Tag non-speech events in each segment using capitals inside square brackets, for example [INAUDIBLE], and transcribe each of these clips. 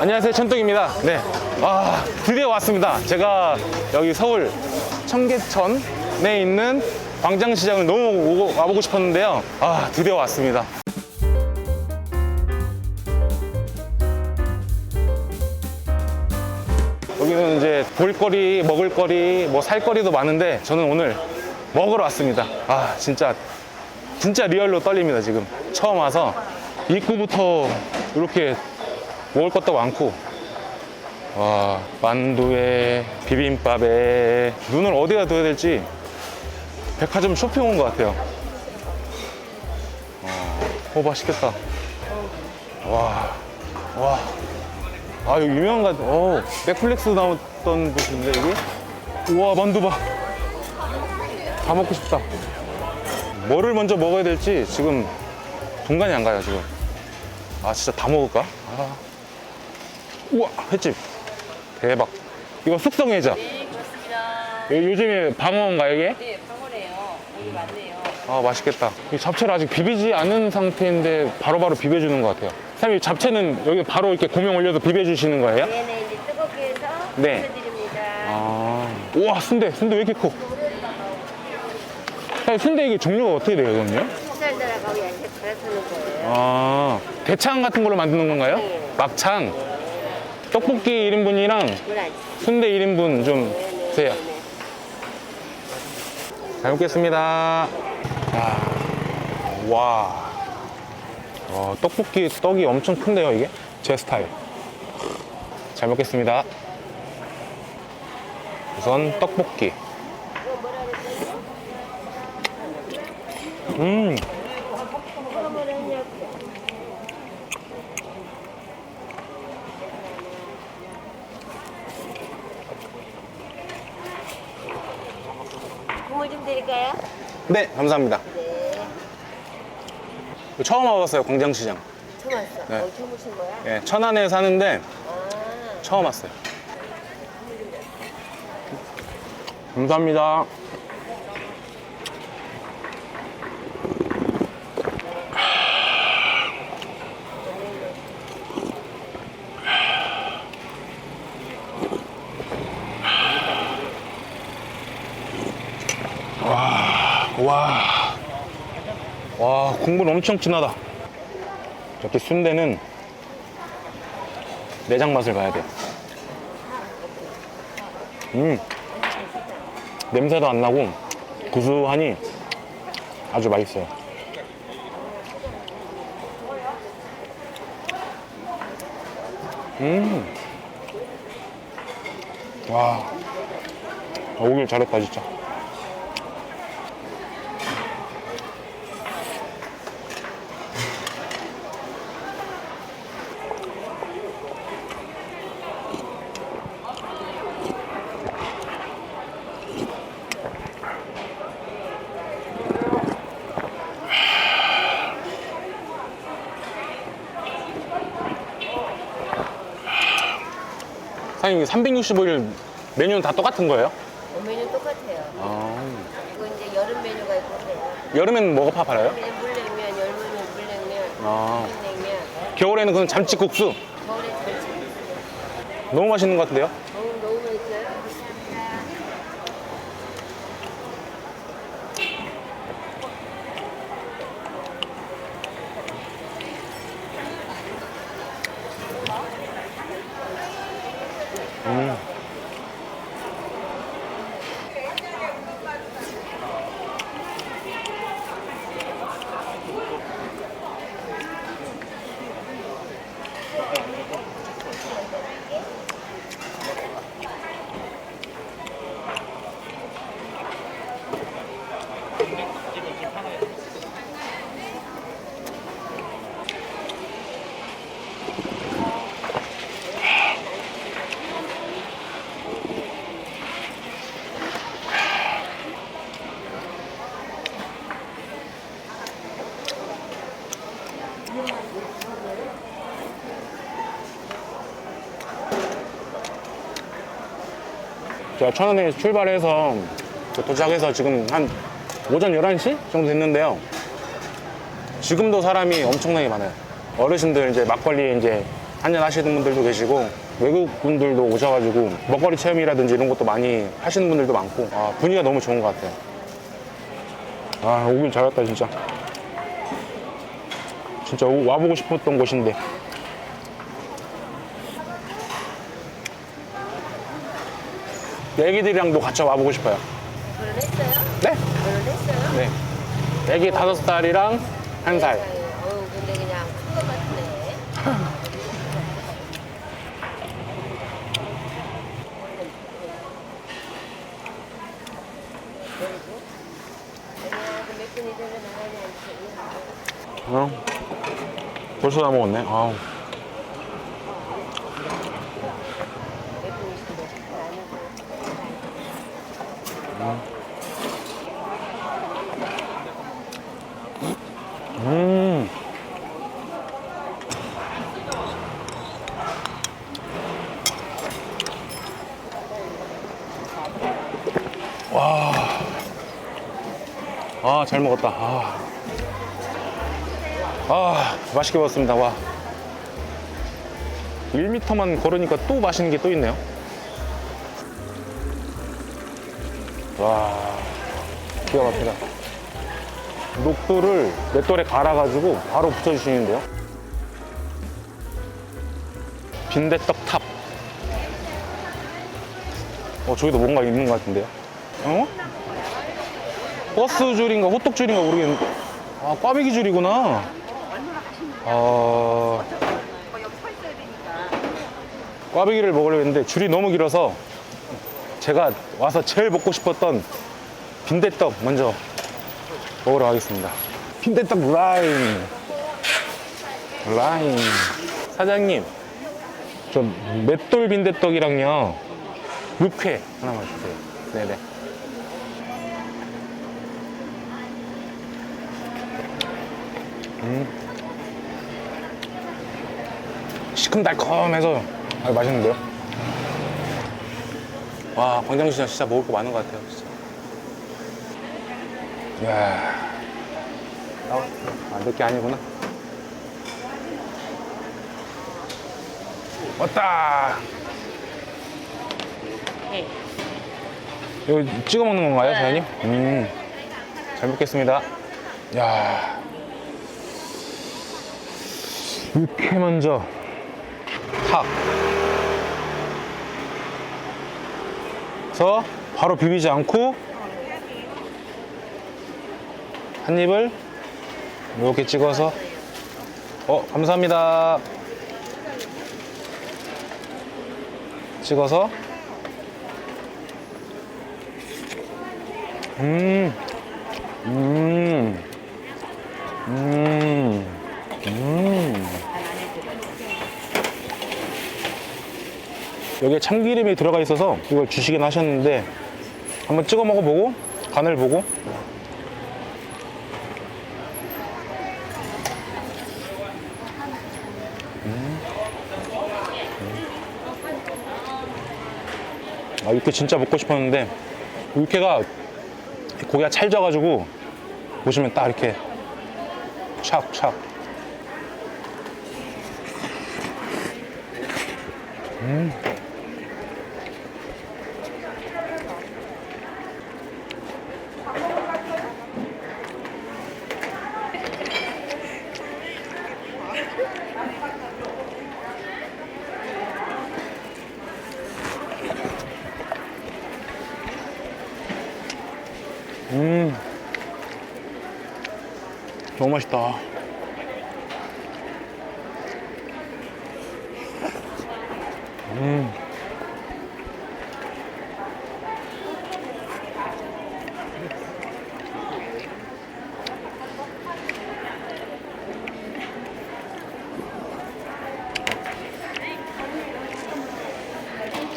안녕하세요 천둥입니다. 네. 아 드디어 왔습니다. 제가 여기 서울 청계천에 있는 광장시장을 너무 오고, 와보고 싶었는데요. 아 드디어 왔습니다. 여기는 이제 볼거리, 먹을거리, 뭐 살거리도 많은데 저는 오늘 먹으러 왔습니다. 아 진짜 진짜 리얼로 떨립니다 지금. 처음 와서 입구부터 이렇게 먹을 것도 많고. 와 만두에 비빔밥에 눈을 어디다 둬야 될지 백화점 쇼핑 온 것 같아요. 어, 오 맛있겠다. 와 와. 아 여기 유명한 것 같아. 어, 넷플릭스 나왔던 곳인데 여기? 우와 만두 봐다 먹고 싶다. 뭐를 먼저 먹어야 될지 지금 동간이 안 가요 지금. 아 진짜 다 먹을까? 아. 우와 횟집 대박 이거 숙성해자 네, 그렇습니다. 요- 요즘에 방어인가 이게? 네, 방어래요. 오늘 맞네요. 아 맛있겠다 이 잡채를 아직 비비지 않은 상태인데 바로바로 비벼주는 것 같아요 사장님 이 잡채는 여기 바로 이렇게 고명 올려서 비벼주시는 거예요? 네네, 이제 뜨겁게 해서 네. 드립니다. 아 우와 순대 순대 왜 이렇게 커? 사장님 순대 이게 종류가 어떻게 돼요 그럼요? 쌀쌀하고 야채 갈아서 넣은 거예요. 아 대창 같은 걸로 만드는 건가요? 네. 막창 떡볶이 1인분이랑 물안 순대 1인분 좀. 주세요. 잘 먹겠습니다. 아, 와. 와, 떡볶이 떡이 엄청 큰데요, 이게? 제 스타일. 잘 먹겠습니다. 우선 떡볶이. 음, 국물 좀 드릴까요? 네, 감사합니다. 네. 처음 와봤어요, 광장시장. 처음 왔어. 네. 어, 처음 오신 거야? 예, 천안에 사는데 아, 처음 왔어요. 감사합니다. 와, 와, 와, 국물 엄청 진하다. 이렇게 순대는 내장 맛을 봐야 돼. 음, 냄새도 안 나고 구수하니 아주 맛있어요. 음, 와, 아, 오길 잘했다 진짜. 사장님 365일 메뉴는 다 똑같은 거예요? 어, 메뉴 똑같아요. 아, 이거 이제 여름 메뉴가 있고 그래요. 여름에는 뭐가 파 팔아요? 그냥 물냉면, 열무는 물냉면, 아. 비빔냉면, 겨울에는 그건 잠치국수. 겨울에 절치. 너무 맛있는 것 같은데요? 제가 천안에 출발해서 도착해서 지금 한 오전 11시 정도 됐는데요. 지금도 사람이 엄청나게 많아요. 어르신들 이제 막걸리 이제 한잔 하시는 분들도 계시고 외국 분들도 오셔가지고 먹거리 체험이라든지 이런 것도 많이 하시는 분들도 많고 아, 분위기가 너무 좋은 것 같아요. 아 오길 잘했다 진짜. 진짜 오- 와보고 싶었던 곳인데. 애기들이랑도 같이 와보고 싶어요. 결혼했어요? 네? 결혼했어요? 네. 애기 다섯 살이랑 한 살. 어, 근데 그냥 큰 것 같네. 아니야, 그몇 분이 되면 나가지 않지. 어? 벌써 다 먹었네. 아우. 몇 분이 있으면 아니고. 음. 와. 아, 잘 먹었다. 아. 아, 맛있게 먹었습니다. 와. 1m만 걸으니까 또 맛있는 게 또 있네요. 와. 기가 막히다. 녹두를 맷돌에 갈아가지고 바로 붙여주시는데요. 빈대떡 탑. 어, 저기도 뭔가 있는 것 같은데요. 어? 버스 줄인가 호떡 줄인가 모르겠는데. 아, 꽈배기 줄이구나. 아. 꽈배기를 먹으려고 했는데 줄이 너무 길어서 제가 와서 제일 먹고 싶었던 빈대떡 먼저 먹으러 가겠습니다. 빈대떡 라인. 라인. 사장님, 저 맷돌 빈대떡이랑요, 육회 하나만 주세요. 네네. 음. 시큼달콤해서 아, 맛있는데요? 와, 광장시장 진짜 먹을 거 많은 것 같아요, 진짜. 이야. 아, 내게 아니구나. 왔다. 네. 이거 찍어 먹는 건가요, 사장님? 음. 잘 먹겠습니다. 야. 육회 먼저. 탁. 그래서 바로 비비지 않고 한 입을 이렇게 찍어서. 어 감사합니다. 찍어서. 음, 음, 음, 음. 여기에 참기름이 들어가 있어서 이걸 주시긴 하셨는데 한번 찍어 먹어보고 간을 보고. 아, 육회 진짜 먹고 싶었는데 육회가 고기가 찰져가지고 보시면 딱 이렇게 착착 음 너무 맛있다. 음.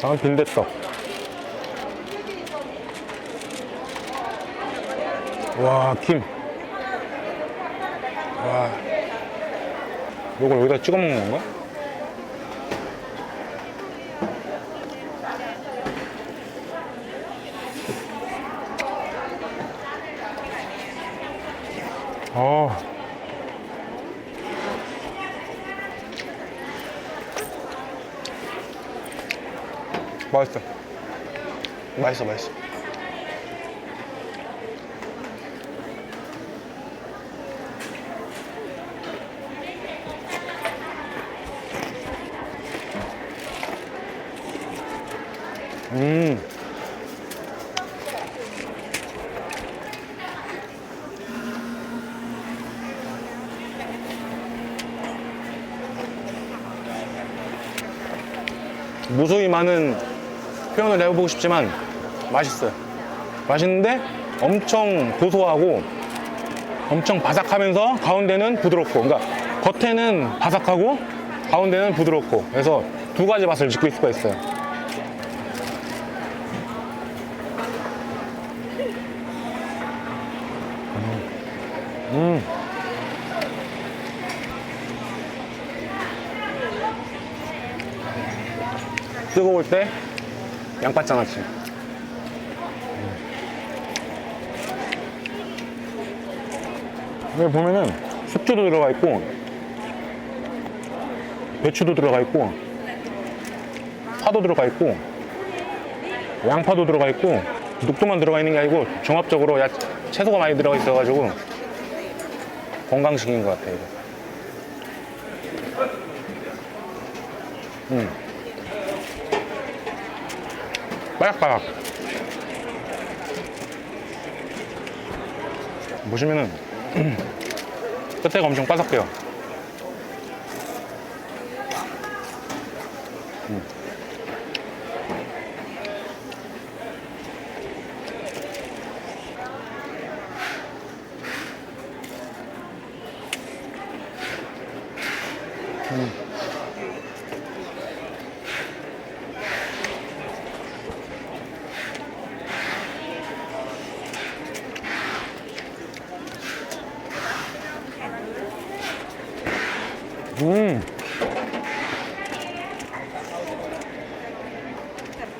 다음 빈대떡 와, 김. 이걸 여기다 찍어 먹는 건가? 아. 맛있어. 맛있어, 맛있어. 음. 무수히 많은 표현을 해보고 싶지만 맛있어요. 맛있는데 엄청 고소하고 엄청 바삭하면서 가운데는 부드럽고 그러니까 겉에는 바삭하고 가운데는 부드럽고 그래서 두 가지 맛을 느낄 수가 있어요. 음. 뜨거울 때 양파 장아찌. 여기 보면은 숙주도 들어가 있고 배추도 들어가 있고 파도 들어가 있고 양파도 들어가 있고 녹두만 들어가 있는 게 아니고 종합적으로 야, 채소가 많이 들어가 있어가지고 건강식인 것 같아요. 이거. 음. 빠락빠락. 보시면은 [CLEARS THROAT] 끝에가 엄청 바삭해요. 음. 음.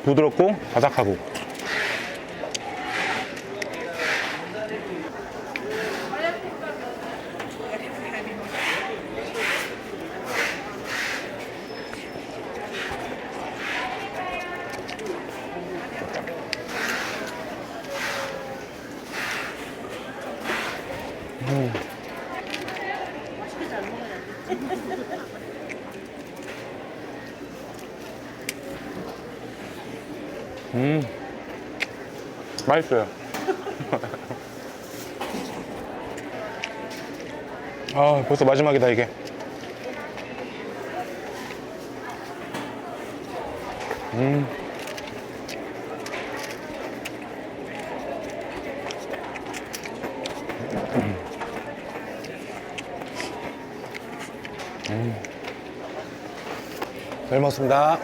부드럽고 바삭하고. 음. 맛있어요. 아, 벌써 마지막이다, 이게. 음. 음. 잘 먹습니다.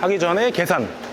하기 전에 계산.